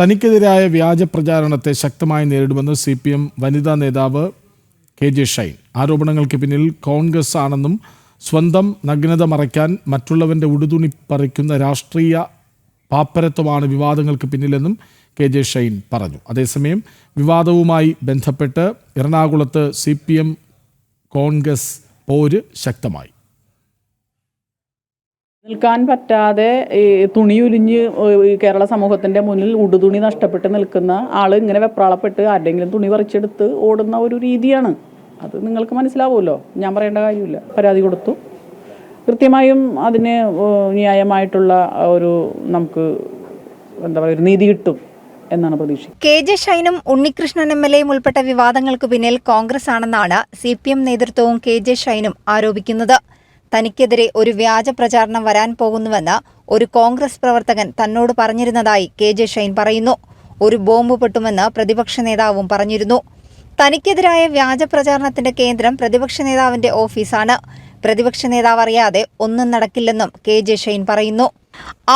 തനിക്കെതിരായ വ്യാജ പ്രചാരണത്തെ ശക്തമായി നേരിടുമെന്ന് സി പി എം വനിതാ നേതാവ് കെ ജെ ഷൈൻ. ആരോപണങ്ങൾക്ക് പിന്നിൽ കോൺഗ്രസ് ആണെന്നും സ്വന്തം നഗ്നത മറയ്ക്കാൻ മറ്റുള്ളവന്റെ ഉടുതുണി പറിക്കുന്ന രാഷ്ട്രീയ പാപ്പരത്വമാണ് വിവാദങ്ങൾക്ക് പിന്നിലെന്നും കെ ജെ ഷൈൻ പറഞ്ഞു. അതേസമയം വിവാദവുമായി ബന്ധപ്പെട്ട് എറണാകുളത്ത് സി കോൺഗ്രസ് പോര് ശക്തമായി. നിൽക്കാൻ പറ്റാതെ തുണി ഉരിഞ്ഞ് കേരള സമൂഹത്തിന്റെ മുന്നിൽ ഉടുതുണി നഷ്ടപ്പെട്ട് നിൽക്കുന്ന ആൾ ഇങ്ങനെ വെപ്രാളപ്പെട്ട് ആരുടെങ്കിലും തുണി പറിച്ചെടുത്ത് ഓടുന്ന ഒരു രീതിയാണ്. അത് നിങ്ങൾക്ക് മനസ്സിലാവുമല്ലോ. ഞാൻ പറയേണ്ട കാര്യമില്ല. പരാതി കൊടുത്തു. കൃത്യമായും അതിന് ന്യായമായിട്ടുള്ള ഒരു നമുക്ക് എന്താ പറയുക ഒരു നീതി കിട്ടും എന്നാണ് പ്രതീക്ഷ കെ ജെ ഷൈനും ഉണ്ണികൃഷ്ണൻ എം എൽ എയും ഉൾപ്പെട്ട വിവാദങ്ങൾക്ക് പിന്നിൽ കോൺഗ്രസ് ആണെന്നാണ് സി പി എം നേതൃത്വവും കെ ജെ ഷൈനും ആരോപിക്കുന്നത്. തനിക്കെതിരെ ഒരു വ്യാജ പ്രചാരണം വരാൻ പോകുന്നുവെന്ന് ഒരു കോൺഗ്രസ് പ്രവർത്തകൻ തന്നോട് പറഞ്ഞിരുന്നതായി കെ ജെ ഷൈൻ പറയുന്നു. ഒരു ബോംബ് പൊട്ടുമെന്ന് പ്രതിപക്ഷ നേതാവും പറഞ്ഞിരുന്നു. തനിക്കെതിരായ വ്യാജ പ്രചാരണത്തിന്റെ കേന്ദ്രം പ്രതിപക്ഷ നേതാവിന്റെ ഓഫീസാണ്. പ്രതിപക്ഷ നേതാവ് അറിയാതെ ഒന്നും നടക്കില്ലെന്നും കെ ജെ ഷൈൻ പറയുന്നു.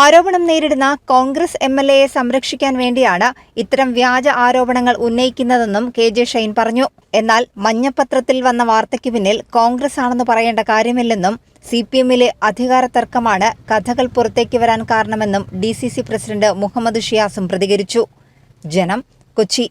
ആരോപണം നേരിടുന്ന കോൺഗ്രസ് എം എൽ എയെ സംരക്ഷിക്കാൻ വേണ്ടിയാണ് ഇത്തരം വ്യാജ ആരോപണങ്ങൾ ഉന്നയിക്കുന്നതെന്നും കെ ജെ ഷൈൻ പറഞ്ഞു. എന്നാൽ മഞ്ഞപ്പത്രത്തിൽ വന്ന വാർത്തയ്ക്ക് പിന്നിൽ കോൺഗ്രസ് ആണെന്ന് പറയേണ്ട കാര്യമില്ലെന്നും സി പി എമ്മിലെ അധികാര തർക്കമാണ് കഥകൾ പുറത്തേക്ക് വരാൻ കാരണമെന്നും D C C president Muhammad ഷിയാസും പ്രതികരിച്ചു. ജനം കൊച്ചി.